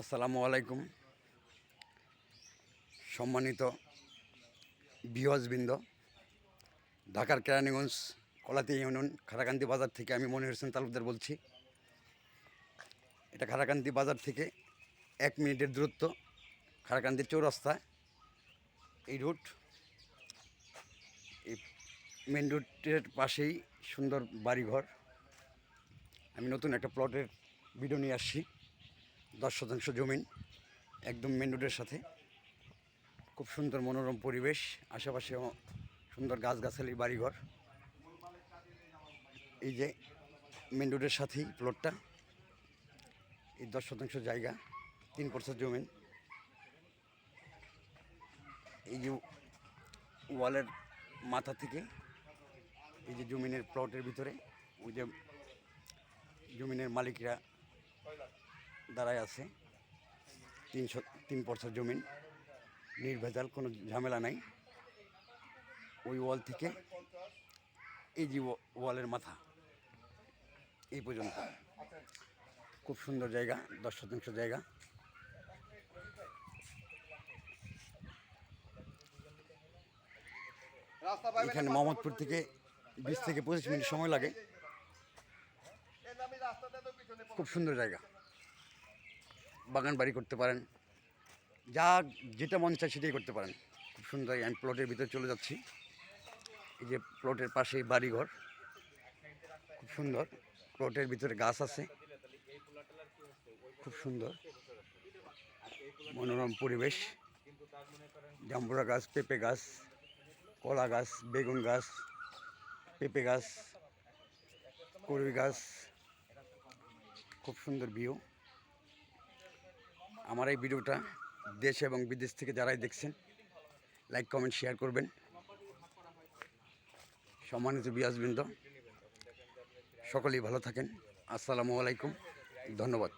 আসসালামু আলাইকুম। সম্মানিত বিহজবৃন্দ, ঢাকার কেরানীগঞ্জ কলাতি ইউনিয়ন খারাকান্দি বাজার থেকে আমি মনির হোসেন তালুকদার বলছি। এটা খারাকান্দি বাজার থেকে এক মিনিটের দূরত্ব, খারাকান্দি চৌরাস্তা। এই রুট, এই মেন রুটের পাশেই সুন্দর বাড়িঘর। আমি নতুন একটা প্লটের ভিডিও নিয়ে আসছি। দশ শতাংশ জমিন একদম মেন রোডের সাথে। খুব সুন্দর মনোরম পরিবেশ আশেপাশে সুন্দর গাছগাছালির বাড়িঘর। এই যে মেন রোডের সাথেই প্লটটা এই দশ শতাংশ জায়গা, তিন পার্সেন্ট জমিন। এই যে ওয়ালের মাথা থেকে এই যে জমিনের প্লটের ভিতরে, ওই যে জমিনের মালিকরা দাঁড়ায় আছে। তিনশো তিন পর্সার জমিন। নির্ভেজাল কোনো ঝামেলা নাই। ওই ওয়াল থেকে এই যে ওয়ালের মাথা এই পর্যন্ত। খুব সুন্দর জায়গা দশ শতাংশ জায়গা। এখানে মোহাম্মদপুর থেকে বিশ থেকে পঁচিশ মিনিট সময় লাগে। খুব সুন্দর জায়গা। বাগান বাড়ি করতে পারেন। যা যেটা মন চায় সেটাই করতে পারেন। খুব সুন্দর আমি প্লটের ভিতরে চলে যাচ্ছি। এই যে প্লটের পাশেই বাড়িঘর। খুব সুন্দর। প্লটের ভিতরে গাছ আছে। খুব সুন্দর। মনোরম পরিবেশ। জাম্বুরা গাছ, পেঁপে গাছ, কলা গাছ, বেগুন গাছ, পেঁপে গাছ করবি গাছ। খুব সুন্দর ভিউ। আমার এই ভিডিওটা দেশ এবং বিদেশ থেকে যারাই দেখছেন লাইক কমেন্ট শেয়ার করবেন। সম্মানিত বিয়াসবৃন্দ, সকলেই ভালো থাকেন। আসসালামু আলাইকুম, ধন্যবাদ।